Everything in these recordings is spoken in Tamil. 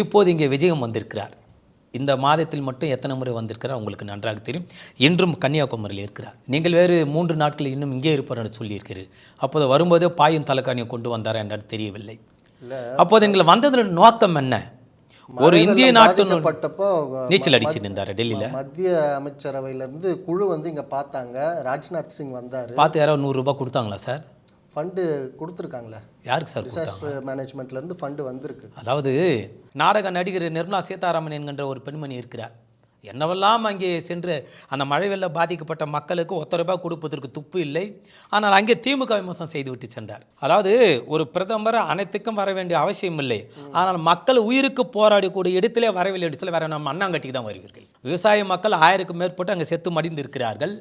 இப்போது இங்கே விஜயம் வந்திருக்கிறார். இந்த மாதத்தில் மட்டும் எத்தனை முறை வந்திருக்கிறார் உங்களுக்கு நன்றாக தெரியும். இன்றும் கன்னியாகுமரியில் இருக்கிறார். நீங்கள் வேறு மூன்று நாட்கள் இன்னும் இங்கே இருப்பார் என்று சொல்லியிருக்கிறீர். அப்போது வரும்போதே பாயும் தலைக்காணியை கொண்டு வந்தாரா என்று தெரியவில்லை. அப்போது எங்களை வந்ததில் நோக்கம் என்ன? ஒரு இந்திய நாட்டு நீச்சல் அடிச்சு நின்றார் டெல்லியில்? மத்திய அமைச்சரவையில இருந்து குழு வந்து இங்க பார்த்தாங்க. ராஜ்நாத் சிங் வந்தாரு. பார்த்து யாரோ நூறுரூபா கொடுத்தாங்களா சார்? ஃபண்டு கொடுத்துருக்காங்களே. யாருக்கு சார் கொடுத்தாங்க? டிசாஸ்டர் மேனேஜ்மெண்ட்ல இருந்து ஃபண்டு வந்திருக்கு. அதாவது நாடக நடிகர் நிர்மலா சீதாராமன் என்கின்ற ஒரு பெண்மணி இருக்கிறார். என்னவெல்லாம் அங்கே சென்று அந்த மழை வெள்ள பாதிக்கப்பட்ட மக்களுக்கு ஒத்த ரூபாய் கொடுப்பதற்கு துப்பு இல்லை. ஆனால் அங்கே திமுக விமர்சனம் செய்துவிட்டு சென்றார். அதாவது ஒரு பிரதமர் அனைத்துக்கும் வர வேண்டிய அவசியம் இல்லை. ஆனால் மக்கள் உயிருக்கு போராடக்கூடிய இடத்திலே வரவில்லை இடத்துல வேற நம்ம அண்ணாங்கட்டிக்கு தான் வருவீர்கள். விவசாய மக்கள் ஆயிரக்கும் மேற்பட்டு அங்கே செத்து மடிந்து இருக்கிறார்கள்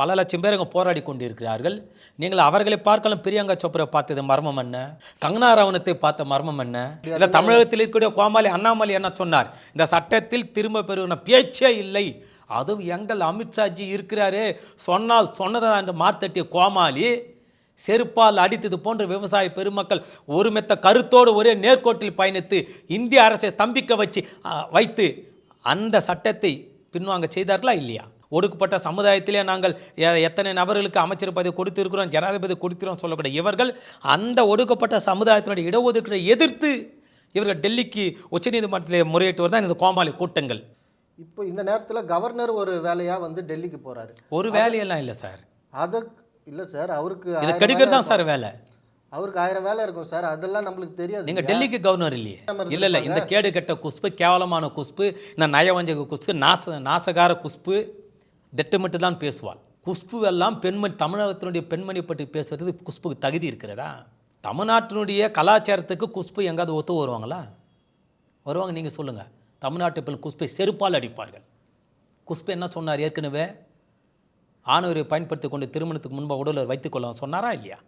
பல லட்சம் பேர் அங்கே போராடி கொண்டிருக்கிறார்கள். நீங்கள் அவர்களை பார்க்கலாம் பிரியங்கா சோப்ரா பார்த்தது மர்மம் என்ன? கங்கனா ராவணத்தை பார்த்த மர்மம் என்ன? இல்லை தமிழகத்தில் இருக்கக்கூடிய கோமாளி அண்ணாமலை என்ன சொன்னார்? இந்த சட்டத்தில் திரும்ப பெறுவன பேச்சே இல்லை. அதுவும் எங்கள் அமித்ஷாஜி இருக்கிறாரே. சொன்னால் சொன்னதை என்று மார்த்தட்டிய கோமாளி செருப்பால் அடித்தது போன்ற விவசாய பெருமக்கள் ஒருமித்த கருத்தோடு ஒரே நேர்கோட்டில் பயணித்து இந்திய அரசை தம்பிக்க வச்சு வைத்து அந்த சட்டத்தை பின்வாங்க செய்தார்களா இல்லையா? ஒடுக்கப்பட்ட சமுதாயத்திலே நாங்கள் எத்தனை நபர்களுக்கு அமைச்சர் பதவி கொடுத்திருக்கிறோம் ஜனாதிபதி கொடுக்கிறோம் சொல்லக்கூடிய இவர்கள் அந்த ஒடுக்கப்பட்ட சமுதாயத்தினுடைய இடஒதுக்கீட்டை எதிர்த்து இவர்கள் டெல்லிக்கு உச்சநீதிமன்றத்தில் முறையிட்டு தான் இந்த கோமாளி கூட்டங்கள். இப்போ இந்த நேரத்துல கவர்னர் ஒரு வேலையா வந்து டெல்லிக்கு போறாரு. ஒரு வேலையெல்லாம் இல்லை சார். அத இல்ல சார் அவருக்கு இதை கெடுக்கிறது தான் சார் வேலை? அவருக்கு ஆயிரம் வேலை இருக்கும் சார் அதெல்லாம் நம்மளுக்கு தெரியாது. நீங்கள் டெல்லிக்கு கவர்னர் இல்லையே. இல்லை இல்லை இந்த கேடு கெட்ட குஸ்பு கேவலமான குஸ்பு இந்த நயவஞ்சக குஸ்பு நாச நாசகார குஸ்பு திட்டமிட்டு தான் பேசுவாள். குஷ்பு எல்லாம் பெண்மணி தமிழகத்தினுடைய பெண்மணி பற்றி பேசுறது குஷ்புக்கு தகுதி இருக்கிறதா? தமிழ்நாட்டினுடைய கலாச்சாரத்துக்கு குஷ்பு எங்காவது ஒத்து வருவாங்களா? வருவாங்க நீங்கள் சொல்லுங்கள் தமிழ்நாட்டு பெண் குஷ்பை செருப்பால் அடிப்பார்கள். குஷ்பு என்ன சொன்னார் ஏற்கனவே? ஆணவரை பயன்படுத்தி கொண்டு திருமணத்துக்கு முன்பாக உடலில் வைத்துக்கொள்ள சொன்னாரா இல்லையா?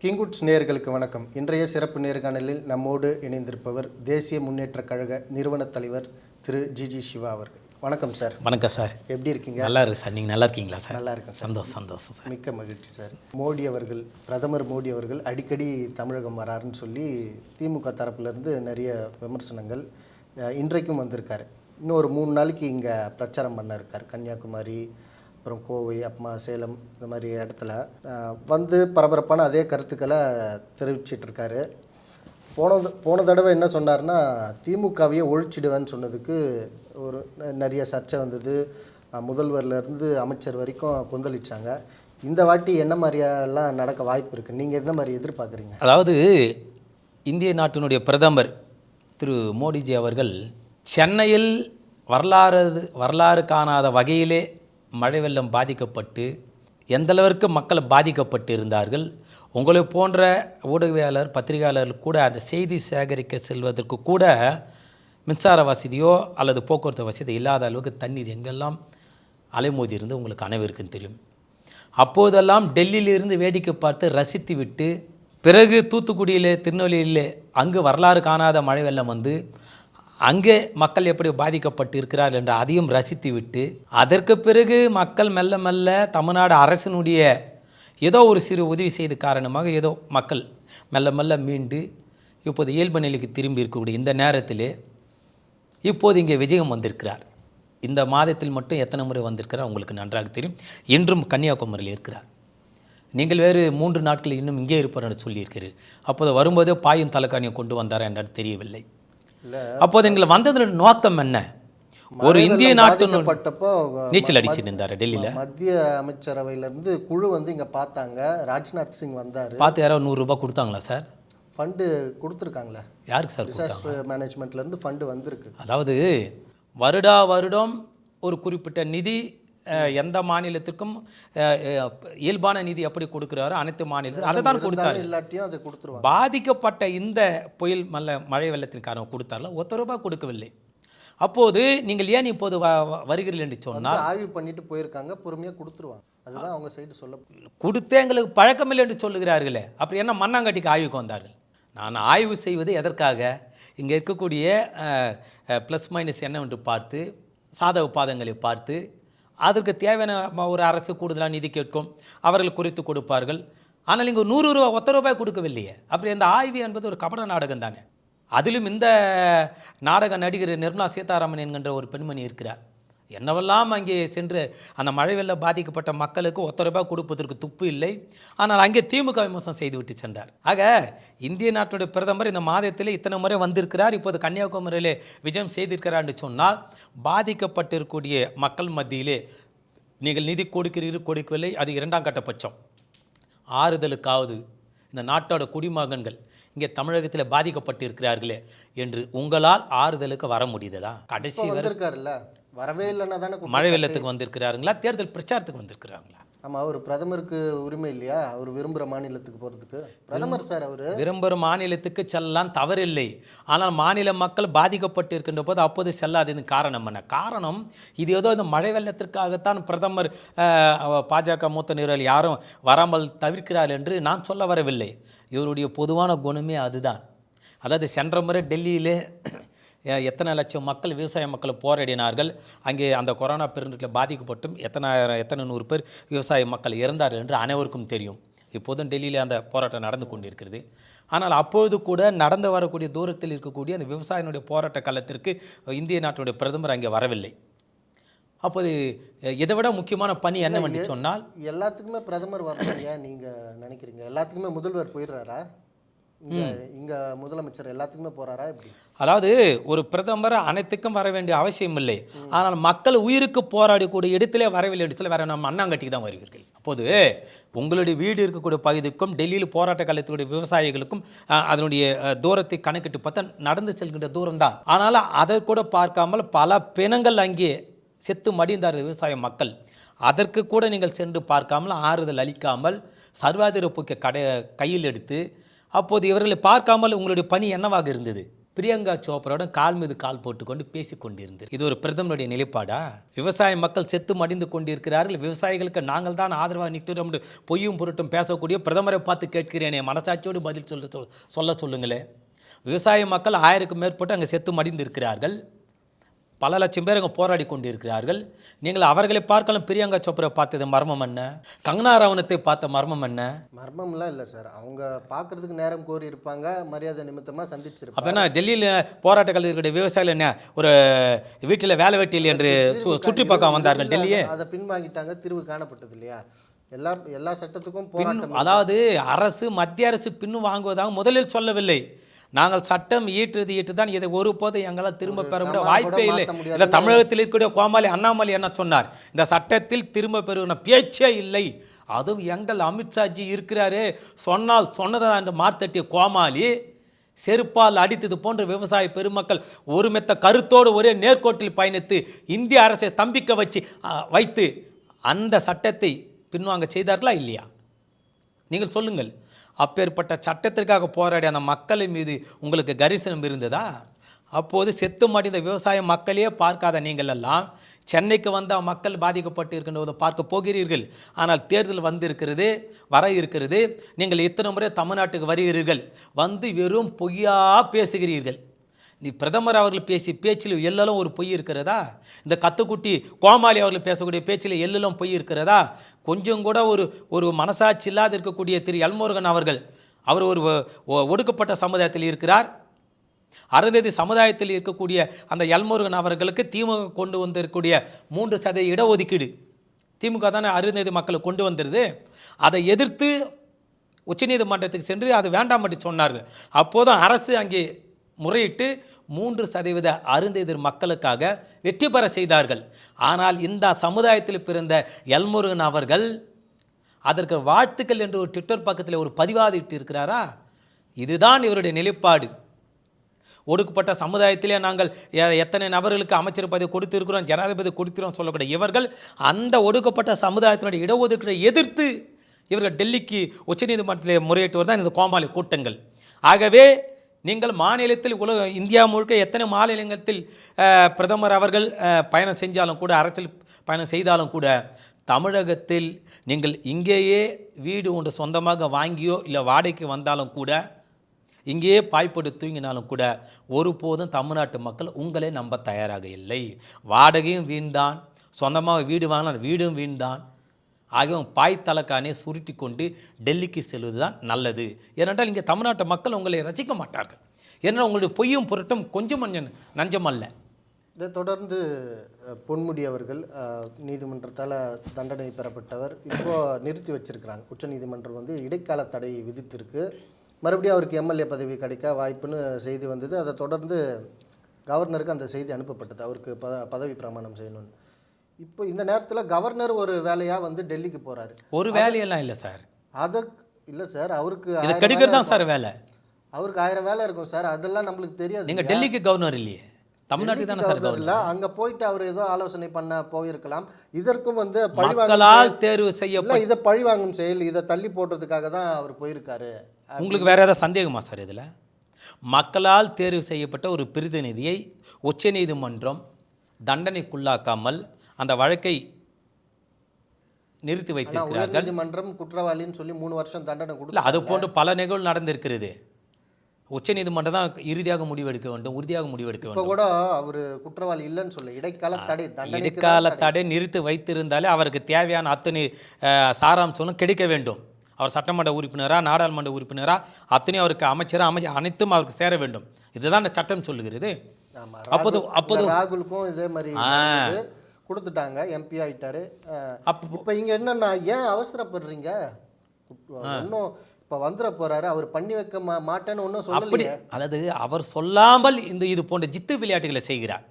கிங்குட்ஸ் நேர்களுக்கு வணக்கம். இன்றைய சிறப்பு நேர்காணலில் நம்மோடு இணைந்திருப்பவர் தேசிய முன்னேற்றக் கழக நிறுவனத் தலைவர் திரு ஜிஜி சிவா அவர்கள். வணக்கம் சார். வணக்கம் சார். எப்படி இருக்கீங்க? நல்லா இருக்கு சார். நீங்கள் நல்லா இருக்கீங்களா சார்? நல்லா இருக்கேன் சந்தோஷம் சந்தோஷம் சார். மிக்க மகிழ்ச்சி சார். மோடி அவர்கள் பிரதமர் மோடி அவர்கள் அடிக்கடி தமிழகம் வராருன்னு சொல்லி திமுக தரப்புலேருந்து நிறைய விமர்சனங்கள் இன்றைக்கும் வந்திருக்காரு. இன்னும் ஒரு மூணு நாளைக்கு இங்கே பிரச்சாரம் பண்ண இருக்கார் கன்னியாகுமரி அப்புறம் கோவை அப்புறமா சேலம் இந்த மாதிரி இடத்துல வந்து பரபரப்பான அதே கருத்துக்களை தெரிவிச்சிட்டு இருக்காரு. போன போன தடவை என்ன சொன்னார்னா திமுகவையே ஒழிச்சிடுவேன்னு சொன்னதுக்கு ஒரு நிறைய சர்ச்சை வந்தது. முதல்வர்லேருந்து இருந்து அமைச்சர் வரைக்கும் கொந்தளிச்சாங்க. இந்த வாட்டி என்ன மாதிரியெல்லாம் நடக்க வாய்ப்பு இருக்குது நீங்கள் எந்த மாதிரி எதிர்பார்க்குறீங்க? அதாவது இந்திய நாட்டினுடைய பிரதமர் திரு மோடிஜி அவர்கள் சென்னையில் வரலாறு வரலாறு காணாத வகையிலே மழை வெள்ளம் பாதிக்கப்பட்டு எந்தளவிற்கு மக்கள் பாதிக்கப்பட்டு இருந்தார்கள் உங்களை போன்ற ஊடகவியாளர் பத்திரிகையாளர்கள் கூட அந்த செய்தி சேகரிக்க செல்வதற்கு கூட மின்சார வசதியோ அல்லது போக்குவரத்து வசதி இல்லாத அளவுக்கு தண்ணீர் எங்கெல்லாம் அலைமோதி இருந்து உங்களுக்கு அனைவருக்கும் தெரியும். அப்போதெல்லாம் டெல்லியிலிருந்து வேடிக்கை பார்த்து ரசித்து விட்டு பிறகு தூத்துக்குடியிலே திருநெல்வேலியில் அங்கு வரலாறு காணாத மழை வெள்ளம் வந்து அங்கே மக்கள் எப்படி பாதிக்கப்பட்டு இருக்கிறார் என்று அதையும் ரசித்து விட்டு அதற்கு பிறகு மக்கள் மெல்ல மெல்ல தமிழ்நாடு அரசினுடைய ஏதோ ஒரு சிறு உதவி செய்த காரணமாக ஏதோ மக்கள் மெல்ல மெல்ல மீண்டு இப்போது இயல்பு நிலைக்கு திரும்பி இருக்கக்கூடிய இந்த நேரத்திலே இப்போது இங்கே விஜயம் வந்திருக்கிறார். இந்த மாதத்தில் மட்டும் எத்தனை முறை வந்திருக்கிறார் உங்களுக்கு நன்றாக தெரியும். இன்றும் கன்னியாகுமரியில் இருக்கிறார். நீங்கள் வேறு மூன்று நாட்கள் இன்னும் இங்கே இருப்பார் என்று சொல்லியிருக்கிறீர். அப்போது வரும்போதே பாயும் தலைக்காணியை கொண்டு வந்தாரா என்று தெரியவில்லை. அப்போது எங்களை வந்ததில் நோக்கம் என்ன? ஒரு இந்திய நாட்டு பாதிக்கப்பட்டப்போ நீச்சல் அடிச்சு நின்றார் டெல்லியில். மத்திய அமைச்சரவையில இருந்து குழு வந்து இங்கே பார்த்தாங்க. ராஜ்நாத் சிங் வந்தார். பார்த்து யாரோ நூறுரூபா கொடுத்தாங்களா சார்? ஃபண்டு கொடுத்துருக்காங்களே. யாருக்கு சார் டிசாஸ்டர் மேனேஜ்மெண்ட்ல இருந்து ஃபண்டு வந்திருக்கு. அதாவது வருடா வருடம் ஒரு குறிப்பிட்ட நிதி எந்த மாநிலத்துக்கும் இயல்பான நிதி எப்படி கொடுக்குறாரோ அனைத்து மாநிலத்துக்கும் அதை தான் கொடுத்தாரு. இல்லாட்டியும் அதை கொடுத்துருவாங்க. பாதிக்கப்பட்ட இந்த புயல் மல்ல மழை வெள்ளத்தின் காரணம் கொடுத்தார்ல ஒத்த ரூபாய் கொடுக்கவில்லை. அப்போது நீங்கள் ஏன் இப்போது வருகிறீர்கள் என்று சொன்னால் ஆய்வு பண்ணிட்டு போயிருக்காங்க பொறுமையாக கொடுத்துருவாங்க. அதுதான் அவங்க சைடு சொல்ல கொடுத்தே எங்களுக்கு பழக்கமில்லை என்று சொல்லுகிறார்களே. அப்புறம் என்ன மண்ணாங்கட்டிக்கு ஆய்வுக்கு வந்தார்கள்? நான் ஆய்வு செய்வது எதற்காக? இங்கே இருக்கக்கூடிய ப்ளஸ் மைனஸ் என்னவென்று பார்த்து சாதக பாதங்களை பார்த்து அதற்கு தேவையான ஒரு அரசு கூடுதலாக நிதி கேட்கும் அவர்கள் குறித்து கொடுப்பார்கள். ஆனால் இங்கே நூறு ரூபா ஒத்த ரூபாய் கொடுக்கவில்லையே. அப்படி அந்த ஆய்வு என்பது ஒரு கபட நாடகம் தானே அதிலும் இந்த நாடக நடிகர் நிர்மலா சீதாராமன் என்கின்ற ஒரு பெண்மணி இருக்கிறார். என்னவெல்லாம் அங்கே சென்று அந்த மழை வெள்ள பாதிக்கப்பட்ட மக்களுக்கு ஒத்த ரூபாய் கொடுப்பதற்கு துப்பு இல்லை. ஆனால் அங்கே திமுக விமர்சனம் செய்துவிட்டு சென்றார். ஆக இந்திய நாட்டுடைய பிரதமர் இந்த மாதத்தில் இத்தனை முறை வந்திருக்கிறார். இப்போது கன்னியாகுமரியிலே விஜயம் செய்திருக்கிறார் என்று சொன்னால் பாதிக்கப்பட்டிருக்கக்கூடிய மக்கள் மத்தியிலே நீங்கள் நிதி கொடுக்கிறீர்கள் கொடுக்கவில்லை. அது இரண்டாம் கட்ட பட்சம். ஆறுதலுக்காவது இந்த நாட்டோட குடிமகன்கள் இங்கே தமிழகத்தில் பாதிக்கப்பட்டிருக்கிறார்களே என்று உங்களால் ஆறுதலுக்கு வர முடியுதா? கடைசி வரவே இல்லைன்னா தானே. மழை வெள்ளத்துக்கு வந்திருக்கிறாருங்களா? தேர்தல் பிரச்சாரத்துக்கு வந்திருக்கிறாங்களா? ஆமா அவர் பிரதமருக்கு உரிமை இல்லையா? அவர் விரும்புகிற மாநிலத்துக்கு போகிறதுக்கு பிரதமர் சார் அவர். விரும்புகிற மாநிலத்துக்கு செல்லலாம் தவறில்லை. ஆனால் மாநில மக்கள் பாதிக்கப்பட்டு இருக்கின்ற போது அப்போது செல்லாதது காரணம் என்ன? காரணம் இது ஏதோ இந்த மழை வெள்ளத்திற்காகத்தான் பிரதமர் பாஜக மூத்த நிறுவல் யாரும் வராமல் தவிர்க்கிறார் என்று நான் சொல்ல வரவில்லை. இவருடைய பொதுவான குணமே அதுதான். அதாவது சென்ற முறை டெல்லியிலே எத்தனை லட்சம் மக்கள் விவசாய மக்கள் போராடினார்கள்? அங்கே அந்த கொரோனா பெருந்தொற்றில் பாதிக்கப்பட்டும் எத்தனை எத்தனை நூறு பேர் விவசாய மக்கள் இறந்தார்கள் என்று அனைவருக்கும் தெரியும். இப்போதும் டெல்லியில் அந்த போராட்டம் நடந்து கொண்டிருக்கிறது. ஆனால் அப்பொழுது கூட நடந்து வரக்கூடிய தூரத்தில் இருக்கக்கூடிய அந்த விவசாயினுடைய போராட்ட காலத்திற்கு இந்திய நாட்டினுடைய பிரதமர் அங்கே வரவில்லை. அப்போது இதை விட முக்கியமான பணி என்னவென்று சொன்னால்? எல்லாத்துக்குமே பிரதமர் வரணும் ஏன் நீங்க நினைக்கிறீங்க? எல்லாத்துக்குமே முதல்வர் போயிடுறாரா? இங்க முதலமைச்சர் எல்லாத்துக்குமே போறாரா அதாவது ஒரு பிரதமர் அனைத்துக்கும் வர வேண்டிய அவசியம் இல்லை. ஆனால் மக்கள் உயிருக்கு போராடக்கூடிய இடத்திலே வரவில்லை இடத்துல வேற நம்ம அண்ணாங்கட்டிக்கு தான் வருவீர்கள். அப்போது உங்களுடைய வீடு இருக்கக்கூடிய பகுதிக்கும் டெல்லியில் போராட்ட காலத்தினுடைய விவசாயிகளுக்கும் அதனுடைய தூரத்தை கணக்கிட்டு பார்த்தா நடந்து செல்கின்ற தூரம் தான். ஆனால் அதை கூட பார்க்காமல் பல பிணங்கள் அங்கே செத்து மடிந்தார் விவசாய மக்கள். அதற்கு கூட நீங்கள் சென்று பார்க்காமல் ஆறுதல் அளிக்காமல் சர்வாதிர போக்கை கடை கையில் எடுத்து அப்போது இவர்களை பார்க்காமல் உங்களுடைய பணி என்னவாக இருந்தது? பிரியங்கா சோப்ராவுடன் கால் மீது கால் போட்டுக்கொண்டு பேசிக் கொண்டிருந்தது. இது ஒரு பிரதமருடைய நிலைப்பாடா? விவசாய மக்கள் செத்து மடிந்து கொண்டிருக்கிறார்கள். விவசாயிகளுக்கு நாங்கள் தான் ஆதரவாக நிற்கிறோம் பொய்யும் பொருட்டும் பேசக்கூடிய பிரதமரை பார்த்து கேட்கிறேன். என் மனசாட்சியோடு பதில் சொல்ல சொல்ல சொல்லுங்களேன் விவசாய மக்கள் ஆயிரக்கும் மேற்பட்டு அங்கே செத்து மடிந்து இருக்கிறார்கள் பல லட்சம் பேர் அங்கே போராடி கொண்டிருக்கிறார்கள். நீங்கள் அவர்களை பார்க்கலாம் பிரியங்கா சோப்ரா பார்த்தது மர்மம் என்ன? கங்கனா ராவணத்தை பார்த்த மர்மம் என்ன? மர்மம்லாம் இல்லை சார். அவங்க பார்க்கறதுக்கு நேரம் கோரி இருப்பாங்க மரியாதை நிமித்தமா சந்திச்சிருப்பாங்க. அப்போ என்ன டெல்லியில் போராட்ட கலைஞர்களுடைய விவசாயிகள் என்ன? ஒரு வீட்டில் வேலை வெட்டியில் என்று சுற்றி பார்க்க வந்தார்கள் டெல்லியே? அதை பின்வாங்கிட்டாங்க. தீர்வு காணப்பட்டது இல்லையா? எல்லா எல்லா சட்டத்துக்கும் பின் போராட்டம் அதாவது அரசு மத்திய அரசு பின்னு வாங்குவதாக முதலில் சொல்லவில்லை. நாங்கள் சட்டம் ஈட்டுறது ஈட்டு தான் இதை ஒருபோதும் எங்களால் திரும்ப பெற முடிய கமா வாய்ப்பே இல்லை. இந்த தமிழகத்தில் இருக்கக்கூடிய கோமாளி அண்ணாமலை என்ன சொன்னார்? இந்த சட்டத்தில் திரும்ப பெறுகிற பேச்சே இல்லை. அதுவும் எங்கள் அமித்ஷாஜி இருக்கிறாரே. சொன்னால் சொன்னதா என்று மார்த்தட்டிய கோமாளி செருப்பால் அடித்தது போன்ற விவசாய பெருமக்கள் ஒருமித்த கருத்தோடு ஒரே நேர்கோட்டில் பயணித்து இந்திய அரசை ஸ்தம்பிக்க வச்சு வைத்து அந்த சட்டத்தை பின்வாங்க செய்தார்களா இல்லையா? நீங்கள் சொல்லுங்கள். அப்பேற்பட்ட சட்டத்திற்காக போராடிய அந்த மக்களின் மீது உங்களுக்கு கரிசனம் இருந்ததா? அப்போது செத்து மாட்டிந்த விவசாய மக்களையே பார்க்காத நீங்கள் எல்லாம் சென்னைக்கு வந்த மக்கள் பாதிக்கப்பட்டு இருக்கின்றதை பார்க்க போகிறீர்கள். ஆனால் தேர்தல் வந்திருக்கிறது வர இருக்கிறது. நீங்கள் இத்தனை முறை தமிழ்நாட்டுக்கு வருகிறீர்கள்? வந்து வெறும் பொய்யா பேசுகிறீர்கள். நீ பிரதமர் அவர்கள் பேசி பேச்சில் எல்லாம் ஒரு பொய் இருக்கிறதா? இந்த கத்துக்குட்டி கோமாளி அவர்கள் பேசக்கூடிய பேச்சில் எல்லாம் பொய் இருக்கிறதா? கொஞ்சம் கூட ஒரு ஒரு மனசாட்சி இல்லாத இருக்கக்கூடிய திரு எல்முருகன் அவர்கள் அவர் ஒரு ஒடுக்கப்பட்ட சமுதாயத்தில் இருக்கிறார். அருந்ததி சமுதாயத்தில் இருக்கக்கூடிய அந்த எல்முருகன் அவர்களுக்கு திமுக கொண்டு வந்திருக்கக்கூடிய மூன்று சதவீத இடஒதுக்கீடு திமுக தானே அருந்ததி மக்களை கொண்டு வந்துடுது அதை எதிர்த்து உச்சநீதிமன்றத்துக்கு சென்று அது வேண்டாம் என்று சொன்னார்கள். அப்போதும் அரசு அங்கே முறையிட்டு மூன்று சதவீத அருந்தெதிர் மக்களுக்காக வெற்றி பெற செய்தார்கள். ஆனால் இந்த சமுதாயத்தில் பிறந்த எல்முருகன் அவர்கள் அதற்கு வாழ்த்துக்கள் என்று ஒரு ட்விட்டர் பக்கத்தில் ஒரு பதிவாதிட்டு இருக்கிறாரா இதுதான் இவருடைய நிலைப்பாடு. ஒடுக்கப்பட்ட சமுதாயத்திலே நாங்கள் எத்தனை நபர்களுக்கு அமைச்சர் பதவி கொடுத்திருக்கிறோம் ஜனாதிபதி கொடுக்கிறோம் சொல்லக்கூடிய இவர்கள் அந்த ஒடுக்கப்பட்ட சமுதாயத்தினுடைய இடஒதுக்கீட்டை எதிர்த்து இவர்கள் டெல்லிக்கு உச்சநீதிமன்றத்தில் முறையிட்டு தான் இந்த கோமாளி கூட்டங்கள். ஆகவே நீங்கள் மாநிலத்தில் உலக இந்தியா முழுக்க எத்தனை மாநிலத்தில் பிரதமர் அவர்கள் பயணம் செஞ்சாலும் கூட அரசியல் பயணம் செய்தாலும் கூட தமிழகத்தில் நீங்கள் இங்கேயே வீடு ஒன்று சொந்தமாக வாங்கியோ இல்லை வாடகைக்கு வந்தாலும் கூட இங்கேயே பாய்ப்பட்டு தூங்கினாலும் கூட ஒருபோதும் தமிழ்நாட்டு மக்கள் உங்களை நம்ப தயாராக இல்லை. வாடகையும் வீண்தான் சொந்தமாக வீடு வாங்கினால் அந்த வீடும் வீண்தான் ஆகிய பாய் தலக்கானே சுருட்டி கொண்டு டெல்லிக்கு செல்வது தான் நல்லது. ஏனென்றால் இங்கே தமிழ்நாட்டு மக்கள் உங்களை ரசிக்க மாட்டார்கள். ஏன்னா உங்களுடைய பொய்யும் பொருட்டும் கொஞ்சம் கொஞ்சம் நஞ்சம் அல்ல இதை தொடர்ந்து பொன்முடி அவர்கள் நீதிமன்றத்தால் தண்டனை பெறப்பட்டவர் இப்போ நிறுத்தி வச்சிருக்கிறாங்க. உச்சநீதிமன்றம் வந்து இடைக்கால தடை விதித்திருக்கு. மறுபடியும் அவருக்கு எம்எல்ஏ பதவி கிடைக்க வாய்ப்புன்னு செய்தி வந்தது. அதை தொடர்ந்து கவர்னருக்கு அந்த செய்தி அனுப்பப்பட்டது. அவருக்கு ப பதவி பிரமாணம் செய்யணும்னு. இப்போ இந்த நேரத்தில் கவர்னர் ஒரு வேலையாக வந்து டெல்லிக்கு போகிறாரு ஒரு வேலையெல்லாம் இல்லை சார். அதை இல்லை சார் அவருக்கு இதை கெடுக்கிறது தான் சார் வேலை. அவருக்கு ஆயிரம் வேலை இருக்கும் சார் அதெல்லாம் நம்மளுக்கு தெரியாது நீங்கள் டெல்லிக்கு கவர்னர் இல்லையே. தமிழ்நாட்டுக்கு தானே சார் கவர்னர் இல்ல அங்க போயிட்டு அவர் ஏதோ ஆலோசனை பண்ண போயிருக்கலாம். இதற்கும் வந்து மக்களால் தேர்வு செய்ய இல்ல இதை பழிவாங்கும் செயல் இதை தள்ளி போடுறதுக்காக தான் அவர் போயிருக்காரு. உங்களுக்கு வேற ஏதாவது சந்தேகமா சார் இதில்? மக்களால் தேர்வு செய்யப்பட்ட ஒரு பிரதிநிதியை உச்சநீதிமன்றம் தண்டனைக்குள்ளாக்காமல் அந்த வழக்கை நிறுத்தி வைத்திருக்கிறார்கள். உயர்நீதிமன்றம் குற்றவாளின்னு சொல்லி மூணு வருஷம் தண்டனை கொடுத்து அது போன்று பல நிகழ்வு நடந்திருக்கிறது. உச்சநீதிமன்றம் தான் இறுதியாக முடிவெடுக்க வேண்டும் உறுதியாக முடிவெடுக்க வேண்டும். கூட அவர் குற்றவாளி இல்லைன்னு சொல்ல இடைக்கால தடை தண்டனை இடைக்கால தடை. நிறுத்தி வைத்திருந்தாலே அவருக்கு தேவையான அத்தனை சாராம்சங்களும் கிடைக்க வேண்டும். அவர் சட்டமன்ற உறுப்பினரா நாடாளுமன்ற உறுப்பினரா அத்தனை அவருக்கு அமைச்சரா அமைச்சர் அனைத்தும் அவருக்கு சேர வேண்டும். இதுதான் சட்டம் சொல்லுகிறது. அப்போது அப்போது ராகுலுக்கும் இதே மாதிரி. கொடுத்துட்டாங்க எம்பி ஆயிட்டாரு. அஹ், அப்போ இப்ப இங்க என்னன்னா ஏன் அவசரப்படுறீங்க? இன்னும் இப்ப வந்துட போறாரு அவர் பண்ணி வைக்க மாட்டேன்னு ஒன்றும் அப்படி சொல்லலையே அதாவது அவர் சொல்லாமல் இந்த இது போன்ற ஜித்து விளையாட்டுகளை செய்கிறார்.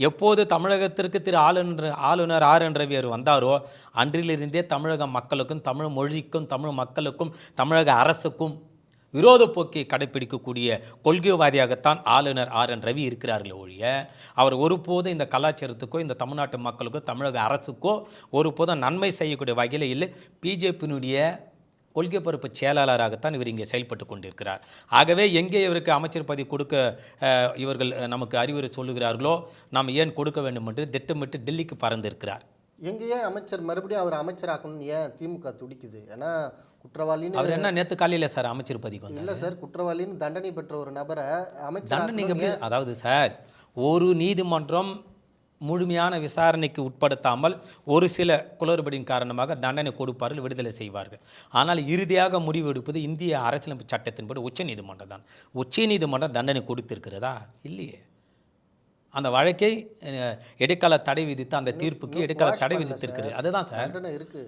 எப்போது தமிழகத்திற்கு திரு ஆளுநர் ஆளுநர் ஆர் என் ரவி அவர் வந்தாரோ அன்றிலிருந்தே தமிழக மக்களுக்கும் தமிழ் மொழிக்கும் தமிழ் மக்களுக்கும் தமிழக அரசுக்கும் விரோத போக்கை கடைப்பிடிக்கக்கூடிய கொள்கைவாதியாகத்தான் ஆளுநர் ஆர் என் ரவி இருக்கிறார்கள் ஒழிய அவர் ஒருபோதும் இந்த கலாச்சாரத்துக்கோ இந்த தமிழ்நாட்டு மக்களுக்கோ தமிழக அரசுக்கோ ஒருபோதும் நன்மை செய்யக்கூடிய வகையில் இல்லை. பிஜேபியினுடைய கொள்கை பொறுப்பு செயலாளராகத்தான் இவர் இங்கே செயல்பட்டு கொண்டிருக்கிறார். ஆகவே எங்கே இவருக்கு அமைச்சர் பதவி கொடுக்க இவர்கள் நமக்கு அறிவுரை சொல்லுகிறார்களோ நாம் ஏன் கொடுக்க வேண்டும் என்று திட்டமிட்டு டெல்லிக்கு பறந்திருக்கிறார். எங்கேயே அமைச்சர் மறுபடியும் அவர் அமைச்சராக்கணும்னு ஏன் திமுக துடிக்குது? ஏன்னா குற்றவாளின்னு அவர் என்ன நேற்று காலையில் சார் அமைச்சர் பதவிக்கு வந்தார். இல்ல சார் குற்றவாளின்னு தண்டனை பெற்ற ஒரு நபரை அமைச்சர் தண்டனை அதாவது சார் ஒரு நீதிமன்றம் முழுமையான விசாரணைக்கு உட்படுத்தாமல் ஒரு சில குளறுபடியின் காரணமாக தண்டனை கொடுப்பார்கள் விடுதலை செய்வார்கள். ஆனால் இறுதியாக முடிவெடுப்பது இந்திய அரசியலமைப்பு சட்டத்தின்படி உச்சநீதிமன்றம் தான். உச்சநீதிமன்றம் தண்டனை கொடுத்திருக்கிறதா? இல்லையே. அந்த வழக்கை இடைக்கால தடை விதித்து அந்த தீர்ப்புக்கு இடைக்கால தடை விதித்திருக்கிறது. அதுதான் சார். இருக்கு.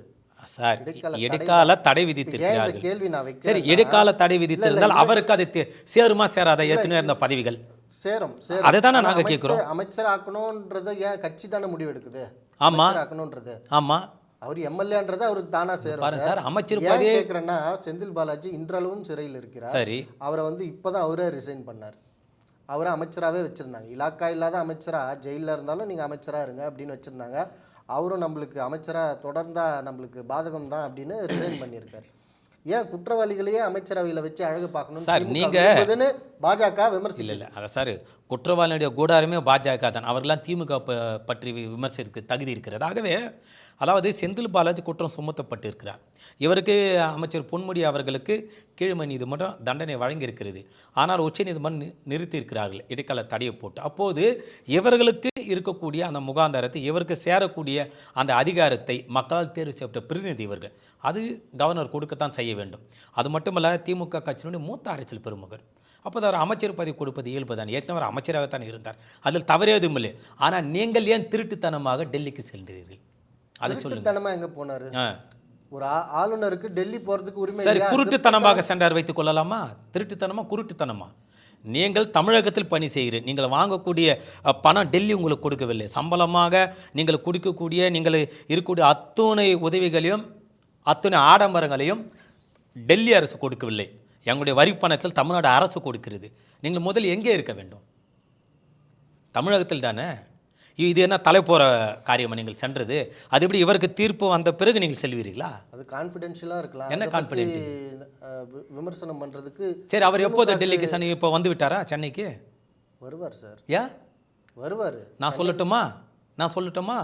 சார் இடைக்கால தடை விதித்திருக்கிறார்கள். சரி இடைக்கால தடை விதித்திருந்தால் அவருக்கு அது சேருமா சேராதா? ஏற்கனவே இருந்த பதவிகள். சேரும் சேரும். அதைத்தானே ஆனா நாங்க அமைச்சர்- கேட்கிறோம். அமைச்சர் ஆக்கணும்ன்றத ஏன் கட்சி தானே முடிவு எடுக்குது ஆமா. அமைச்சர் ஆக்கணும்ன்றது ஆமா. அவர் எம்எல்ஏன்றது அவருக்கு தானா சேரும் பாருங்க சார். அமைச்சர் பதவி கேட்குறேன்னா செந்தில் பாலாஜி இன்றளவும் சிறையில் இருக்கிறார். சரி. அவரை வந்து இப்போதான் அவரே ரிசைன் பண்ணார். அவரை அமைச்சராகவே வச்சுருந்தாங்க. இலாக்கா இல்லாத அமைச்சராக ஜெயிலில் இருந்தாலும் நீங்கள் அமைச்சராக இருங்க அப்படின்னு வச்சுருந்தாங்க. அவரும் நம்மளுக்கு அமைச்சராக தொடர்ந்தா நம்மளுக்கு பாதகம் தான் அப்படின்னு ரிசைன் பண்ணியிருக்காரு. ஏன் குற்றவாளிகளையே அமைச்சரவையில் வச்சு அழகு பார்க்கணும் சார், நீங்க- பாஜக விமர்சி இல்லை இல்லை அதை சார் குற்றவாளியுடைய கூடாரமே பாஜக தான். அவர்களாம் திமுக பற்றி விமர்சிக்க தகுதி இருக்கிறது. ஆகவே அதாவது செந்தில் பாலாஜி குற்றம் சுமத்தப்பட்டிருக்கிறார். இவருக்கு அமைச்சர் பொன்முடி அவர்களுக்கு கீழ்மை நீதிமன்றம் தண்டனை வழங்கியிருக்கிறது. ஆனால் உச்சநீதிமன்றம் நிறுத்தியிருக்கிறார்கள். இடைக்கால தடையை போட்டு. அப்போது இவர்களுக்கு இருக்கக்கூடிய அந்த முகாந்தாரத்தை இவருக்கு சேரக்கூடிய அந்த அதிகாரத்தை மக்களால் தேர்வு செய்யப்பட்ட பிரதிநிதி இவர்கள். அது கவர்னர் கொடுக்கத்தான் செய்ய வேண்டும். அது மட்டுமல்ல திமுக கட்சியினுடைய மூத்த அரசியல் பெருமகர். அப்போ அவர் அமைச்சர் பதவி கொடுப்பது இயல்பு தான். ஏற்கனவே அமைச்சராகத்தான் இருந்தார். அதில் தவறே எதுவும் இல்லை. ஆனால் நீங்கள் ஏன் திருட்டுத்தனமாக டெல்லிக்கு சென்றீர்கள் அதை சொல்லுங்க திருட்டுத்தனமா எங்க போனாரு? ஒரு ஆளுநருக்கு டெல்லி போறதுக்கு உரிமை சரி? குருட்டுத்தனமாக சென்றார் வைத்துக் கொள்ளலாமா? திருட்டுத்தனமா குருட்டுத்தனமா? நீங்கள் தமிழகத்தில் பணி செய்கிறீர்கள் நீங்கள் வாங்கக்கூடிய பணம் டெல்லி உங்களுக்கு கொடுக்கவில்லை. சம்பளமாக நீங்கள் கொடுக்கக்கூடிய நீங்கள் இருக்கக்கூடிய அத்துணை உதவிகளையும் அத்துணை ஆடம்பரங்களையும் டெல்லி அரசு கொடுக்கவில்லை. எங்களுடைய வரி பணத்தில் தமிழ்நாடு அரசு கொடுக்கிறது. நீங்கள் முதல் எங்கே இருக்க வேண்டும்? தமிழகத்தில் தானே? இது என்ன தலை போகிற காரியமா நீங்கள் சென்றது? அது எப்படி இவருக்கு தீர்ப்பு வந்த பிறகு நீங்கள் செல்வீர்களா? அது கான்ஃபிடென்ஷியலாக இருக்கலாம். என்ன வி- விமர்சனம் பண்றதுக்கு சரி அவர் எப்போது டெல்லிக்கு சென்னை இப்போ வந்து விட்டாரா சென்னைக்கு? வருவார் சார். ஏன்? வருவார். நான் சொல்லட்டுமா? நான் சொல்லட்டுமா?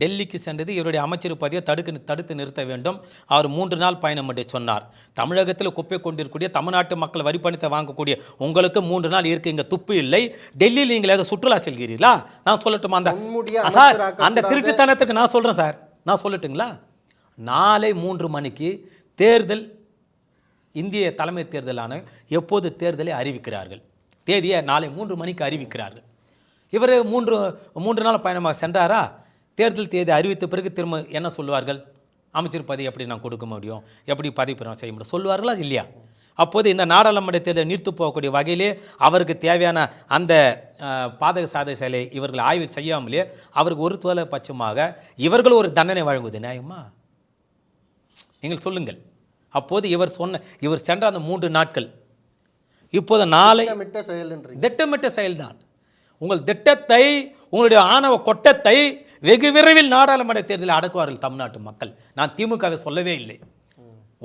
டெல்லிக்கு சென்றது இவருடைய அமைச்சர் பதவியை தடுக்க தடுத்து நிறுத்த வேண்டும். அவர் மூன்று நாள் பயணம் என்று சொன்னார். தமிழகத்தில் குப்பை கொண்டிருக்கக்கூடிய தமிழ்நாட்டு மக்கள் வரி பணத்தை வாங்கக்கூடிய உங்களுக்கு மூன்று நாள் இருக்கு இங்கே துப்பு இல்லை. டெல்லியில் நீங்கள் ஏதோ சுற்றுலா செல்கிறீர்களா? நான் சொல்லட்டுமா அந்த சார் அந்த திருட்டுத்தனத்துக்கு நான் சொல்கிறேன் சார். நான் சொல்லட்டுங்களா? நாளை மூன்று மணிக்கு தேர்தல் இந்திய தலைமை தேர்தல் ஆணையம் எப்போது தேர்தலை அறிவிக்கிறார்கள்? தேதியை நாளை மூன்று மணிக்கு அறிவிக்கிறார்கள். இவர் மூன்று மூன்று நாள் பயணமாக சென்றாரா? தேர்தல் தேதி அறிவித்த பிறகு திரும்ப என்ன சொல்லுவார்கள்? அமைச்சர் பதவி எப்படி நான் கொடுக்க முடியும்? எப்படி பதவி பிரமாணம் செய்ய முடியும்? சொல்லுவார்களா இல்லையா? அப்போது இந்த நாடாளுமன்ற தேர்தல் நீர்த்து போகக்கூடிய வகையிலே அவருக்கு தேவையான அந்த பாதக சாதக செயலை இவர்கள் ஆய்வு செய்யாமலே அவருக்கு ஒரு தோலை பட்சமாக இவர்கள் ஒரு தண்டனை வழங்குவது நியாயமா? நீங்கள் சொல்லுங்கள். அப்போது இவர் சொன்ன இவர் சென்ற அந்த மூன்று நாட்கள் இப்போது நாளை திட்டமிட்ட செயல்ன்றீங்க திட்டமிட்ட செயல்தான். உங்கள் திட்டத்தை உங்களுடைய ஆணவ கொட்டத்தை வெகு விரைவில் நாடாளுமன்ற தேர்தலில் அடக்குவார்கள் தமிழ்நாட்டு மக்கள். நான் திமுகவை சொல்லவே இல்லை.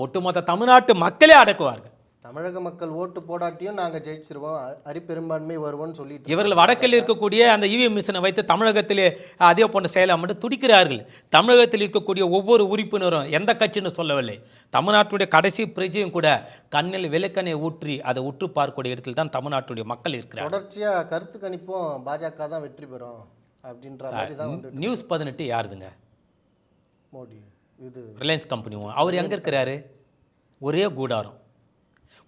ஒட்டுமொத்த தமிழ்நாட்டு மக்களே அடக்குவார்கள். தமிழக மக்கள் ஓட்டு போடாட்டியும் நாங்க ஜெயிச்சிருவோம். அ- அரிபெரும்பான்மை வருவோம்னு சொல்லிட்டு இவர்கள் வடக்கில் இருக்கக்கூடிய அந்த இவிஎம் மிஷினை வைத்து தமிழகத்திலே அதே போன்ற செயலை மட்டும் துடிக்கிறார்கள். தமிழகத்தில் இருக்கக்கூடிய ஒவ்வொரு உறுப்பினரும் எந்த கட்சின்னு சொல்லவில்லை. தமிழ்நாட்டுடைய கடைசி பிரஜையும் கூட கண்ணில் விளக்கனை ஊற்றி அதை உற்று பார்க்கக்கூடிய இடத்தில் தான் தமிழ்நாட்டுடைய மக்கள் இருக்கிறார் தொடர்ச்சியா கருத்து கணிப்பும் பாஜக தான் வெற்றி பெறும் அப்படின்ற மாதிரி தான் நியூஸ் பதினெட்டு யாருதுங்க? மோடி இது ரிலையன்ஸ் கம்பெனி. அவர் எங்கே இருக்கிறாரு? ஒரே கூடாரம்.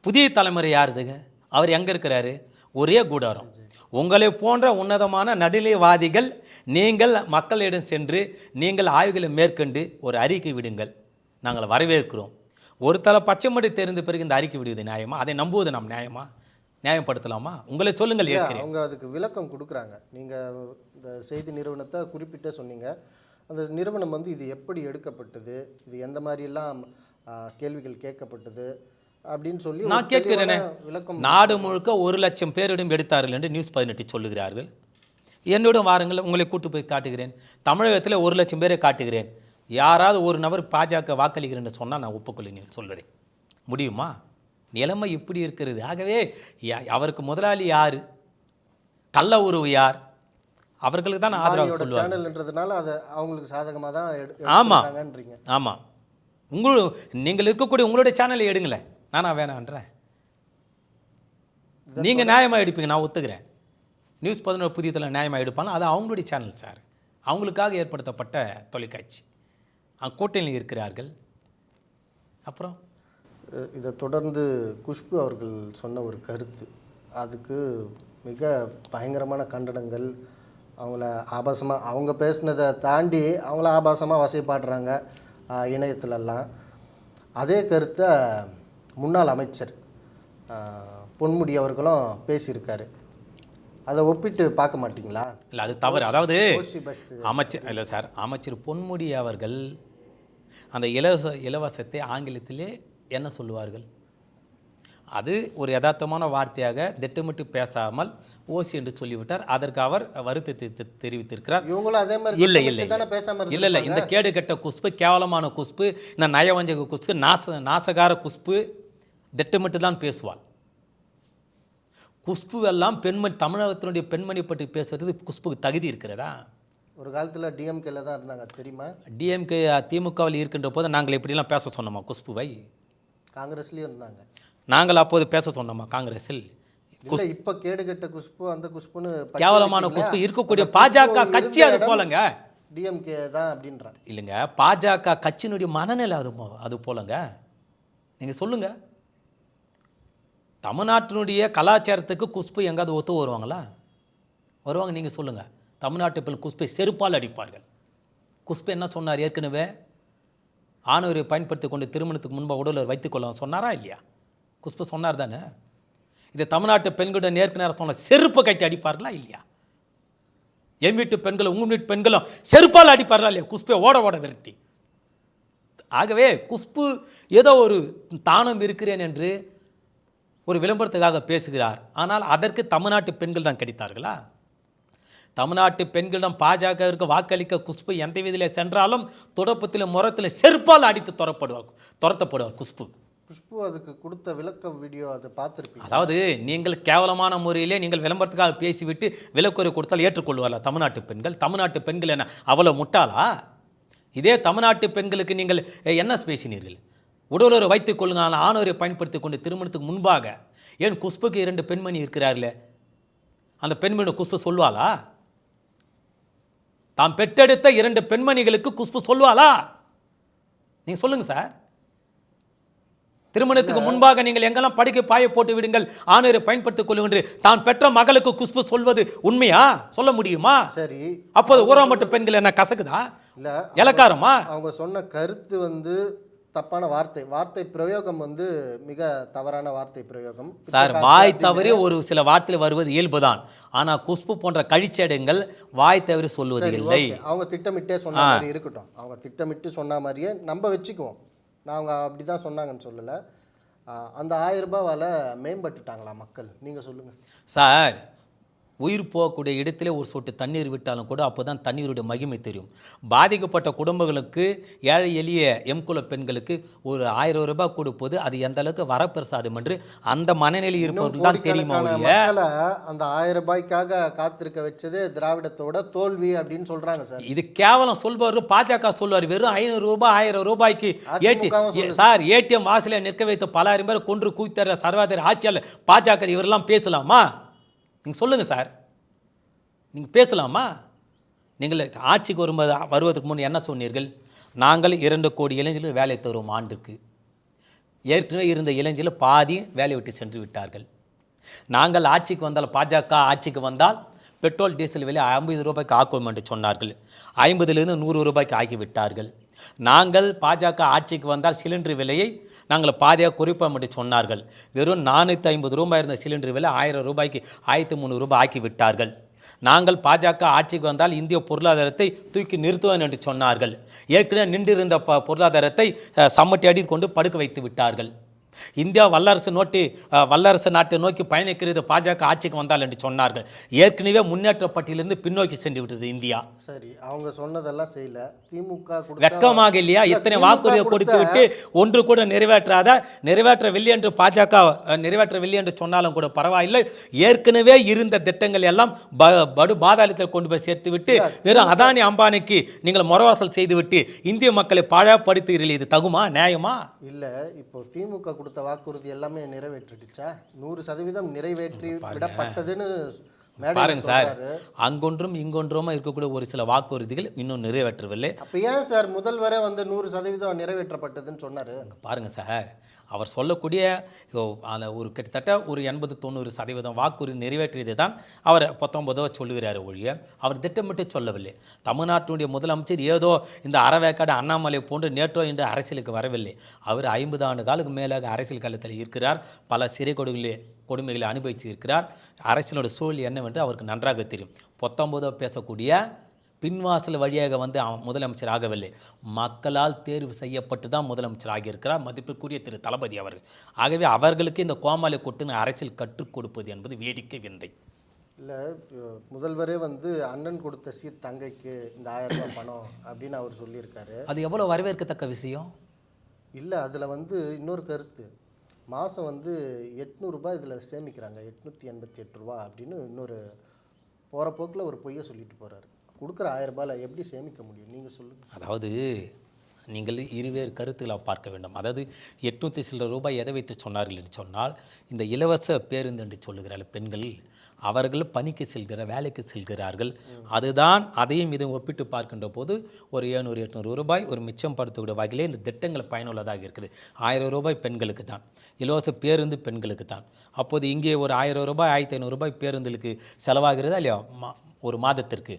புதிய தலைமுறை யாருதுங்க? அவர் எங்கே இருக்கிறாரு? ஒரே கூடாரம். உங்களை போன்ற உன்னதமான நடுநிலைவாதிகள் நீங்கள் மக்களிடம் சென்று நீங்கள் ஆய்வுகளை மேற்கொண்டு ஒரு அறிக்கை விடுங்கள். நாங்கள் வரவேற்கிறோம். ஒரு தலை பச்சைமடி தெரிந்த பிறகு இந்த அறிக்கை விடுவது நியாயமா? அதை நம்புவது நாம் நியாயமா? நியாயப்படுத்தலாமா? உங்களை சொல்லுங்கள் அவங்க அதுக்கு விளக்கம் கொடுக்குறாங்க. நீங்க இந்த செய்தி நிறுவனத்தை குறிப்பிட்டே சொன்னீங்க. அந்த நிறுவனம் வந்து இது எப்படி எடுக்கப்பட்டது? இது எந்த மாதிரியெல்லாம் ஆ, கேள்விகள் கேட்கப்பட்டது? அப்படின்னு சொல்லி நான் கேட்கிறேனே. நாடு முழுக்க ஒரு லட்சம் பேரிடம் எடுத்தார்கள் என்று நியூஸ் பதினெட்டு சொல்லுகிறார்கள். என்னிடம் வாருங்கள் உங்களை கூட்டு போய் காட்டுகிறேன். தமிழகத்தில் ஒரு லட்சம் பேரை காட்டுகிறேன். யாராவது ஒரு நபர் பாஜக வாக்களிக்கிறேன்னு சொன்னால் நான் ஒப்புக்கொள்ளுங்கள் சொல்கிறேன் முடியுமா? நிலைமை இப்படி இருக்கிறது. ஆகவே அவருக்கு முதலாளி யார்? கள்ள உறவு யார்? அவர்களுக்கு தான் ஆதரவு சேனல்ன்றதுனால அதை அவங்களுக்கு சாதகமாக தான் எடு ஆமா. எடுத்துக்கிறாங்கன்றீங்க. ஆமாம் உங்களு நீங்கள் இருக்கக்கூடிய உங்களுடைய சேனலை எடுங்களேன். நானா வேணான்றேன். நீங்கள் நியாயமாக எடுப்பீங்க நான் ஒத்துக்கிறேன். நியூஸ் பதினோரு புதியத்தில் நியாயமாக எடுப்பாங்க அது அவங்களுடைய சேனல் சார் அவங்களுக்காக ஏற்படுத்தப்பட்ட தொலைக்காட்சி. அவங்க கூட்டணியில் இருக்கிறார்கள். அப்புறம்? இதை தொடர்ந்து குஷ்பு அவர்கள் சொன்ன ஒரு கருத்து. அதுக்கு மிக பயங்கரமான கண்டனங்கள். அவங்கள ஆபாசமாக அவங்க பேசுனதை தாண்டி அவங்கள ஆபாசமாக வசைப்பாடுறாங்க இணையத்துலலாம் அதே கருத்தை முன்னாள் அமைச்சர் பொன்முடி அவர்களும் பேசியிருக்காரு. அதை ஒப்பிட்டு பார்க்க மாட்டீங்களா? இல்லை அது தவறு. அதாவது அமைச்சர் இல்லை சார் அமைச்சர் பொன்முடி அவர்கள் அந்த இலவச இலவசத்தை ஆங்கிலத்திலே என்ன சொல்லுவார்கள்? அது ஒரு யதார்த்தமான வார்த்தையாக திட்டமிட்டு பேசாமல் ஓசி என்று சொல்லிவிட்டார். அதற்கு அவர் வருத்தத்தை தெரிவித்திருக்கிறார். இவங்களும் அதே மாதிரி இல்லை இல்லை இல்லை. இல்லை இந்த கேடு கெட்ட குஸ்பு கேவலமான குஸ்பு இந்த நயவஞ்சக குஸ்பு நாச நாசகார குஸ்பு திட்டமிட்டு தான் பேசுவாள். குஷ்பு எல்லாம் பெண்மணி தமிழகத்தினுடைய பெண்மணி பற்றி பேசுறது குஷ்புக்கு தகுதி இருக்கிறதா? ஒரு காலத்தில் டிஎம்கேல தான் இருந்தாங்க தெரியுமா? டிஎம்கே திமுகவில் இருக்கின்ற போது நாங்கள் இப்படிலாம் பேச சொன்னோமா குஷ்புவை? காங்கிரஸ்லேயும் இருந்தாங்க. நாங்கள் அப்போது பேச சொன்னோமா காங்கிரஸில்? இப்ப கேடு கெட்ட குஷ்பு அந்த குஷ்புன்னு கேவலமான குஷ்பு இருக்கக்கூடிய பாஜக கட்சி அது போலங்க. டிஎம்கே தான் அப்படின்றான். இல்லைங்க பாஜக கட்சியினுடைய மனநிலை அது அது போலங்க. நீங்கள் சொல்லுங்க. தமிழ்நாட்டினுடைய கலாச்சாரத்துக்கு குஷ்பு எங்காவது ஒத்து வருவாங்களா? வருவாங்க நீங்கள் சொல்லுங்கள் தமிழ்நாட்டு பெண் குஷ்பை செருப்பால் அடிப்பார்கள். குஷ்பு என்ன சொன்னார் ஏற்கனவே? ஆணவரை பயன்படுத்தி கொண்டு திருமணத்துக்கு முன்பாக உடலில் வைத்துக்கொள்ள சொன்னாரா இல்லையா? குஷ்பு சொன்னார் தானே. இதை தமிழ்நாட்டு பெண்களிடம் நேருக்கு சொன்ன செருப்பை கட்டி அடிப்பார்களா இல்லையா? என் வீட்டு பெண்களும் உங்கள் வீட்டு பெண்களும் செருப்பால் அடிப்பார்களா இல்லையா? குஷ்பை ஓட ஓட விரட்டி. ஆகவே குஷ்பு ஏதோ ஒரு தானம் இருக்கிறேன் என்று ஒரு விளம்பரத்துக்காக பேசுகிறார். ஆனால் அதற்கு தமிழ்நாட்டு பெண்கள் தான் கிடைத்தார்களா? தமிழ்நாட்டு பெண்களிடம் பாஜகவிற்கு வாக்களிக்க குஷ்பு எந்த விதியில் சென்றாலும் தொடப்பத்தில் முறத்தில் செருப்பால் அடித்து துரப்படுவார். துரத்தப்படுவார் குஷ்பு. குஷ்பு அதுக்கு கொடுத்த விளக்க வீடியோ அதை பார்த்துருப்பீங்க அதாவது நீங்கள் கேவலமான முறையிலே நீங்கள் விளம்பரத்துக்காக பேசிவிட்டு விலக்குறை கொடுத்தால் ஏற்றுக்கொள்வார்களா தமிழ்நாட்டு பெண்கள்? தமிழ்நாட்டு பெண்கள் என்ன அவ்வளோ முட்டாளா? இதே தமிழ்நாட்டு பெண்களுக்கு நீங்கள் என்ன பேசினீர்கள்? உடலுறவு வைத்துக் கொள்ளுங்க ஆனால் ஆணவரை பயன்படுத்தி கொண்டு திருமணத்துக்கு முன்பாக ஏன் குஷ்புக்கு இரண்டு பெண்மணி இருக்கிறார்களே? அந்த பெண்மணி குஷ்பு சொல்வாளா தாம் பெற்றெடுத்த இரண்டு பெண்மணிகளுக்கு குஷ்பு சொல்வாளா நீங்கள் சொல்லுங்கள் சார். திருமணத்துக்கு முன்பாக நீங்கள் எங்கெல்லாம் படுக்கை பாய போட்டு விடுங்கள் ஆணையரை பயன்படுத்திக் கொள்ளுங்கள் என்று தான் பெற்ற மகளுக்கு குஷ்பு சொல்வது உண்மையா? சொல்ல முடியுமா? சரி. அப்போது ஊராமட்டு பெண்கள் என்ன கசக்குதா? இல்ல இலக்காரமா? அவங்க சொன்ன கருத்து வந்து தப்பான வார்த்தை. வார்த்தை பிரயோகம் வந்து மிக தவறான வார்த்தை பிரயோகம். சார் வாய் தவறி ஒரு சில வார்த்தையில் வருவது இயல்புதான். ஆனா குஷ்பு போன்ற கழிச்சேடுங்கள் வாய் தவறி சொல்வது இல்லை. அவங்க திட்டமிட்டே சொன்ன மாதிரி இருக்கட்டும். அவங்க திட்டமிட்டு சொன்ன மாதிரியே நம்ம வச்சுக்குவோம். நான் அவங்க அப்படி தான் சொன்னாங்கன்னு சொல்லலை. அந்த ஆயிரம் ரூபாவால் மேம்பட்டுட்டாங்களா மக்கள்? நீங்கள் சொல்லுங்கள் சார் உயிர் போகக்கூடிய இடத்திலே ஒரு சொட்டு தண்ணீர் விட்டாலும் கூட அப்போ தான் தண்ணீருடைய மகிமை தெரியும். பாதிக்கப்பட்ட குடும்பங்களுக்கு ஏழை எளிய எம்குல பெண்களுக்கு ஒரு ஆயிரம் ரூபாய் கொடுப்பது அது எந்த அளவுக்கு வரப்பிரசாதம் என்று அந்த மனநிலை இருப்பவர்கள் தான் தெரியுமா அந்த ஆயிரம் ரூபாய்க்காக காத்திருக்க வச்சது திராவிடத்தோட தோல்வி அப்படின்னு சொல்றாங்க சார். இது கேவலம் சொல்பவர் பாஜக சொல்வார் வெறும் ஐநூறு ரூபாய் ஆயிரம் ரூபாய்க்கு ஏடி சார் ஏடிஎம் வாசலில் நிற்க வைத்த பலாயிரம் பேர் கொன்று கூத்தர சர்வாதிகாரி ஆட்சியாளர் பாஜக இவரெல்லாம் பேசலாமா? நீங்கள் சொல்லுங்கள் சார். நீங்கள் பேசலாமா? நீங்கள் ஆட்சிக்கு வரும்போது வருவதற்கு முன் என்ன சொன்னீர்கள்? நாங்கள் இரண்டு கோடி இளைஞர்கள் வேலை தருவோம் ஆண்டுக்கு. ஏற்கனவே இருந்த இளைஞர்கள் பாதி வேலை விட்டு சென்று விட்டார்கள். நாங்கள் ஆட்சிக்கு வந்தால் பாஜக ஆட்சிக்கு வந்தால் பெட்ரோல் டீசல் விலை ஐம்பது ரூபாய்க்கு ஆக்குவோம் என்று சொன்னார்கள். ஐம்பதுலேருந்து நூறு ரூபாய்க்கு ஆக்கிவிட்டார்கள் நாங்கள் பாஜக ஆட்சிக்கு வந்தால் சிலிண்டர் விலையை நாங்கள் பாதியாக குறிப்போம் என்று சொன்னார்கள். வெறும் நானூற்றி ஐம்பது ரூபாய் இருந்த சிலிண்டர் விலை ஆயிரம் ரூபாய்க்கு ஆயிரத்தி முந்நூறு ரூபாய் ஆக்கி விட்டார்கள் நாங்கள் பாஜக ஆட்சிக்கு வந்தால் இந்திய பொருளாதாரத்தை தூக்கி நிறுத்துவோம் என்று சொன்னார்கள். ஏற்கனவே நின்றிருந்த ப பொருளாதாரத்தை சம்மட்டி அடி கொண்டு படுக்க வைத்து விட்டார்கள். இந்தியா வல்லரசு நோட்டி வல்லரசு நாட்டை நோக்கி பயணிக்கிறது பாஜக ஆட்சிக்கு வந்தால் என்று சொன்னார்கள். ஏற்கனவே முன்னேற்ற பட்டியலிருந்து பின்னோக்கி சென்று விட்டது இந்தியா. சரி அவங்க சொன்னதெல்லாம் செய்யல. திமுக வெக்கமாக இல்லையா? இல்ல, இத்தனை வாக்குறுதியை கொடுத்த- விட்டு ஒன்று கூட நிறைவேற்றாத நிறைவேற்றவில்லை என்று பாஜக நிறைவேற்றவில்லை என்று சொன்னாலும் கூட பரவாயில்லை. ஏற்கனவே இருந்த திட்டங்கள் எல்லாம் படு பாதாளத்தில் கொண்டு போய் சேர்த்து விட்டு வெறும் அதானி அம்பானிக்கு நீங்கள் முறவாசல் செய்துவிட்டு இந்திய மக்களை பாழாப்படுத்துகிறீர்கள். இது தகுமா? நியாயமா? இல்ல இப்போ திமுக கொடுத்த வாக்குறுதி எல்லாமே நிறைவேற்றிடுச்சா? நூறு சதவீதம் நிறைவேற்றி விடப்பட்டதுன்னு பாருங்க சார். அங்கொன்றும் இங்கொன்றுமா இருக்கக்கூடிய ஒரு சில வாக்குறுதிகள் இன்னும் நிறைவேற்றவில்லை. அப்ப ஏன் சார் முதல்வரே வந்து நூறு சதவீதம் நிறைவேற்றப்பட்டதுன்னு சொன்னாரு? பாருங்க சார் அவர் சொல்லக்கூடிய அந்த ஒரு கிட்டத்தட்ட ஒரு எண்பது தொண்ணூறு சதவீதம் வாக்குறுதி நிறைவேற்றியதை தான் அவர் பத்தொன்பதோ சொல்லுகிறார் ஒழிய அவர் திட்டமிட்டு சொல்லவில்லை. தமிழ்நாட்டினுடைய முதலமைச்சர் ஏதோ இந்த அறவேக்காடு அண்ணாமலை போன்று நேற்றோ இன்று அரசியலுக்கு வரவில்லை. அவர் ஐம்பது ஆண்டு காலுக்கு மேலாக அரசியல் காலத்தில் இருக்கிறார். பல சிறை கொடுகளை கொடுமைகளை அனுபவித்து இருக்கிறார் அரசியலோட சூழல் என்னவென்று அவருக்கு நன்றாக தெரியும். பத்தொன்பதோ பேசக்கூடிய பின்வாசல் வழியாக வந்து முதலமைச்சர் ஆகவில்லை. மக்களால் தேர்வு செய்யப்பட்டு தான் முதலமைச்சர் ஆகியிருக்கிறார். மதிப்பிற்குரிய திரு தளபதி அவர்கள். ஆகவே அவர்களுக்கு இந்த கோமாளி கொட்டுன்னு அரசியல் கற்றுக் கொடுப்பது என்பது வேடிக்கை விந்தை. இல்ல முதல்வரே வந்து அண்ணன் கொடுத்த சீர் தங்கைக்கு இந்த ஆயிரம் ரூபாய் பணம் அப்படின்னு அவர் சொல்லியிருக்காரு. அது எவ்வளோ வரவேற்கத்தக்க விஷயம்? இல்லை அதில் வந்து இன்னொரு கருத்து. மாதம் வந்து எட்நூறுபா இதில் சேமிக்கிறாங்க. எட்நூற்றி எண்பத்தி எட்டு ரூபா அப்படின்னு இன்னொரு போகிற போக்கில் ஒரு பொய்யை சொல்லிட்டு போகிறாரு கொடுக்குற ஆயிரம் ரூபாயில் எப்படி சேமிக்க முடியும்? நீங்கள் சொல்லுங்கள் அதாவது நீங்கள் இருவேறு கருத்துக்களை பார்க்க வேண்டும். அதாவது எட்நூற்றி சில்லற ரூபாய் எதை வைத்து சொன்னார்கள் என்று சொன்னால் இந்த இலவச பேருந்து என்று சொல்லுகிறார்கள் பெண்கள் அவர்கள் பணிக்கு செல்கிற வேலைக்கு செல்கிறார்கள். அதுதான் அதையும் இதையும் ஒப்பிட்டு பார்க்கின்ற போது ஒரு ஏழ்நூறு எட்நூறு ரூபாய் ஒரு மிச்சம் படுத்தக்கூடிய வகையிலே இந்த திட்டங்கள் பயனுள்ளதாக இருக்குது. ஆயிரம் ரூபாய் பெண்களுக்கு தான். இலவச பேருந்து பெண்களுக்கு தான். அப்போது இங்கே ஒரு ஆயிரம் ரூபாய் ஆயிரத்தி ஐநூறுரூபாய் பேருந்துகளுக்கு செலவாகிறதா இல்லையா? மா ஒரு மாதத்திற்கு.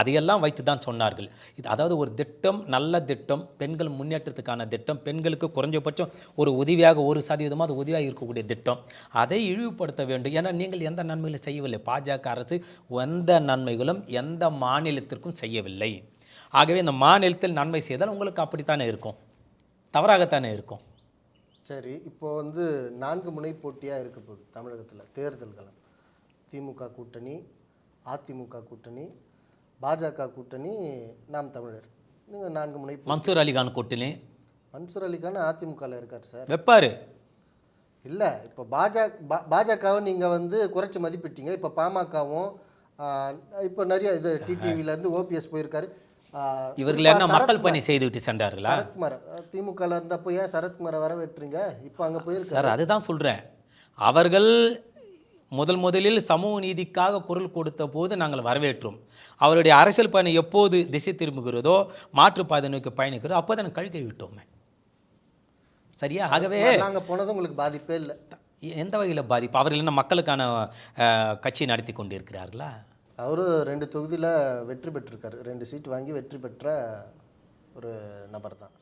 அதையெல்லாம் வைத்து தான் சொன்னார்கள். இது அதாவது ஒரு திட்டம் நல்ல திட்டம் பெண்கள் முன்னேற்றத்துக்கான திட்டம் பெண்களுக்கு குறைஞ்சபட்சம் ஒரு உதவியாக ஒரு சதவீதமாக அது உதவியாக இருக்கக்கூடிய திட்டம். அதை இழிவுபடுத்த வேண்டும். ஏன்னா நீங்கள் எந்த நன்மைகளும் செய்யவில்லை. பாஜக அரசு எந்த நன்மைகளும் எந்த மாநிலத்திற்கும் செய்யவில்லை. ஆகவே இந்த மாநிலத்தில் நன்மை செய்தால் உங்களுக்கு அப்படித்தானே இருக்கும். தவறாகத்தானே இருக்கும். சரி இப்போ வந்து நான்கு முனை போட்டியாக இருக்க போகுது தமிழகத்தில்? தேர்தல்களம் திமுக கூட்டணி அதிமுக கூட்டணி பாஜக கூட்டணி நாம் தமிழர். நீங்கள் நான்கு முனை மன்சூர் அலிகான் கூட்டணி. மன்சூர் அலிகான் அதிமுகவில் இருக்கார் சார். வைப்பாரு. இல்லை இப்போ பாஜக பாஜகவை நீங்கள் வந்து குறைச்சி மதிப்பிட்டீங்க. இப்போ பாமகவும் இப்போ நிறைய இது டிடிவிலேருந்து ஓபிஎஸ் போயிருக்காரு. இவர்கள் என்ன மக்கள் பணி செய்துவிட்டு சென்றார்களா? சரத்குமார் திமுகவில் இருந்தப்போ ஏன் சரத்குமாரை வரவேற்றீங்க? இப்போ அங்கே போயிருக்காரு. சார் அதுதான் சொல்கிறேன் அவர்கள் முதல் முதலில் சமூக நீதிக்காக குரல் கொடுத்த போது நாங்கள் வரவேற்றோம். அவருடைய அரசியல் பயணம் எப்போது திசை திரும்புகிறதோ மாற்றுப்பாதை நோக்கி பயணிக்கிறதோ அப்போ தான் கழுகை விட்டோமே. சரியா? ஆகவே நாங்கள் போனது உங்களுக்கு பாதிப்பே இல்லை. எந்த வகையில் பாதிப்பு? அவர்கள் என்ன மக்களுக்கான கட்சி நடத்தி கொண்டு இருக்கிறார்களா அவரு ரெண்டு தொகுதியில் வெற்றி பெற்றிருக்காரு. ரெண்டு சீட் வாங்கி வெற்றி பெற்ற ஒரு நபர் தான்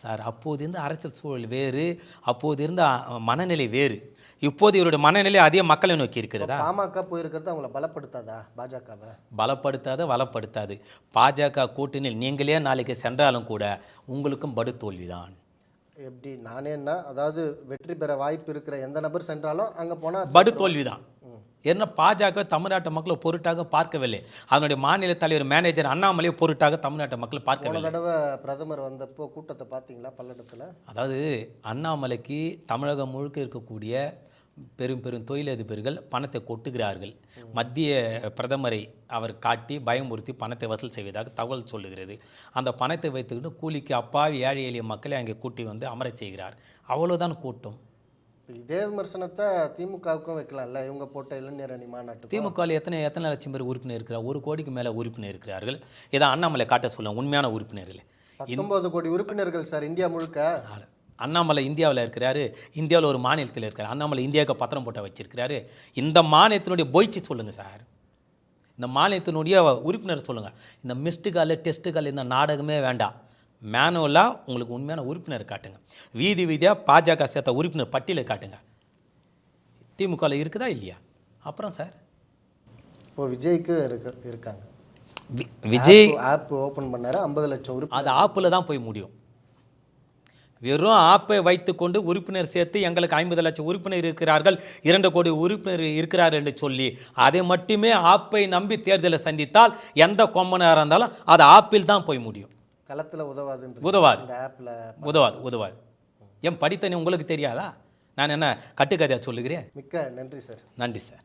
சார் அப்போது இருந்த அரசியல் சூழல் வேறு அப்போது இருந்த மனநிலை வேறு. இப்போது இவருடைய மனநிலை அதே மக்களை நோக்கி இருக்கிறதா? பாமக போயிருக்கிறது அவங்கள பலப்படுத்தாதா? பாஜகவை? பலப்படுத்தாத வளப்படுத்தாது பாஜக கூட்டணியில் நீங்களே நாளைக்கு சென்றாலும் கூட உங்களுக்கும் படு தோல்விதான் எப்படி? நானே என்ன? அதாவது வெற்றி பெற வாய்ப்பு இருக்கிற எந்த நபர் சென்றாலும் அங்கே போனால் படு தோல்விதான் என்ன பாஜக தமிழ்நாட்டு மக்களை பொருட்டாக பார்க்கவில்லை. அதனுடைய மாநில தலைவர் மேனேஜர் அண்ணாமலையை பொருட்டாக தமிழ்நாட்டு மக்களை பார்க்கவில்லை. தடவை பிரதமர் வந்தப்போ கூட்டத்தை பார்த்தீங்களா பல்லடத்தில்? அதாவது அண்ணாமலைக்கு தமிழகம் முழுக்க இருக்கக்கூடிய பெரும் பெரும் தொழிலதிபர்கள் பணத்தை கொட்டுகிறார்கள். மத்திய பிரதமரை அவர் காட்டி பயமுறுத்தி பணத்தை வசூல் செய்வதாக தகவல் சொல்லுகிறது. அந்த பணத்தை வைத்துக்கிட்டு கூலிக்கு அப்பாவி ஏழை எளிய மக்களை அங்கே கூட்டி வந்து அமரச் செய்கிறார். அவ்வளோதான் கூட்டம். இதே விமர்சனத்தை திமுகவுக்கும் வைக்கலாம்ல. இவங்க போட்ட இளைஞர் அணி மாநாட்டு திமுகவில் எத்தனை எத்தனை லட்சம் பேர் உறுப்பினர் இருக்கிறார்? ஒரு கோடிக்கு மேலே உறுப்பினர் இருக்கிறார்கள். இதை அண்ணாமலை காட்ட சொல்ல உண்மையான உறுப்பினர்கள். பத்தொன்பது கோடி உறுப்பினர்கள் சார் இந்தியா முழுக்க. அண்ணாமலை இந்தியாவில் இருக்கிறாரு இந்தியாவில் ஒரு மாநிலத்தில் இருக்கார் அண்ணாமலை இந்தியாவுக்கு பத்திரம் போட்ட வச்சிருக்கிறாரு. இந்த மாநிலத்தினுடைய பொய்ச்சி சொல்லுங்கள் சார் இந்த மாநிலத்தினுடைய உறுப்பினர் சொல்லுங்கள் இந்த மிஸ்டு கால் டெஸ்ட்டு கால் இந்த நாடகமே வேண்டாம். மேனுவலாக உங்களுக்கு உண்மையான உறுப்பினர் காட்டுங்க. வீதி வீதியாக பாஜக சேர்த்த உறுப்பினர் பட்டியலை காட்டுங்க. திமுகவில் இருக்குதா இல்லையா? அப்புறம் சார் இப்போ விஜய்க்கு இருக்க இருக்காங்க. விஜய் ஆப் ஓப்பன் பண்ணாரு ஐம்பது லட்சம் அது ஆப்பில் தான் போய் முடியும். வெறும் ஆப்பை வைத்துக்கொண்டு உறுப்பினர் சேர்த்து எங்களுக்கு ஐம்பது லட்சம் உறுப்பினர் இருக்கிறார்கள் இரண்டு கோடி உறுப்பினர் இருக்கிறார் என்று சொல்லி அதை மட்டுமே ஆப்பை நம்பி தேர்தலை சந்தித்தால் எந்த கொம்பனாக இருந்தாலும் அது ஆப்பில் தான் போய் முடியும். களத்தில் உதவாது. ஆப்பில் உதவாது உதவாது. என் படித்தனி உங்களுக்கு தெரியாதா? நான் என்ன கட்டுக்கதையாக சொல்லுகிறேன்? மிக்க நன்றி சார். நன்றி சார்.